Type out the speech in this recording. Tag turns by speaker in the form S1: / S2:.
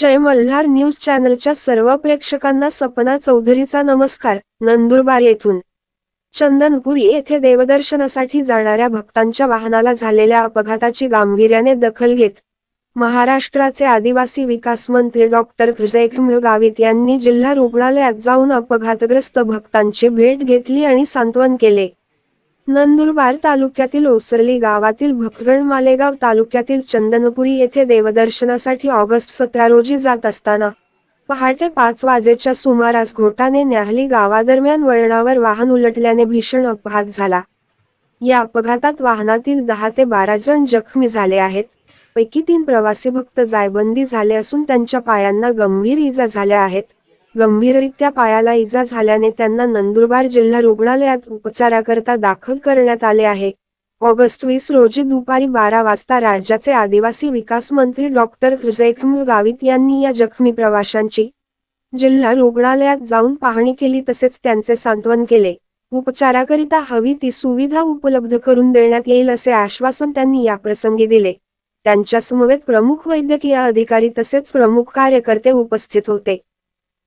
S1: जय Malhar news चॅनलच्या सर्व प्रेक्षकांना सपना चौधरीचा नमस्कार नंदुरबार येथून. चंदनपुरी येथे देवदर्शनासाठी जाणाऱ्या भक्तांच्या वाहनाला झालेल्या अपघाताची गांभीर्याने दखल घेत महाराष्ट्राचे आदिवासी विकास मंत्री डॉक्टर विजयकुमार गावित यांनी जिल्हा रुग्णालयात जाऊन अपघातग्रस्त भक्तांची भेट घेतली आणि सांत्वन केले. नंदुरबार तालुक्यातील ओसरली गावातील भक्तगण मालेगाव तालुक्यातील चंदनपुरी येथे देवदर्शनासाठी ऑगस्ट सतरा रोजी जात असताना पहाटे पाच वाजेच्या सुमारास घोटाने न्याहली गावादरम्यान वळणावर वाहन उलटल्याने भीषण अपघात झाला. या अपघातात वाहनातील दहा ते बारा जण जखमी झाले आहेत. पैकी तीन प्रवासी भक्त जायबंदी झाले असून त्यांच्या पायांना गंभीर इजा झाल्या आहेत. गंभीररित्या पायाला इजा झाल्याने त्यांना नंदुरबार जिल्हा रुग्णालयात उपचाराकरता दाखल करण्यात आले आहे. ऑगस्ट वीस रोजी दुपारी बारा वाजता राज्याचे आदिवासी विकास मंत्री डॉक्टर विजयकुमार गावित यांनी या जखमी प्रवाशांची जिल्हा रुग्णालयात जाऊन पाहणी केली तसेच त्यांचे सांत्वन केले. उपचाराकरिता हवी ती सुविधा उपलब्ध करून देण्यात येईल असे आश्वासन त्यांनी याप्रसंगी दिले. त्यांच्या समवेत प्रमुख वैद्यकीय अधिकारी तसेच प्रमुख कार्यकर्ते उपस्थित होते.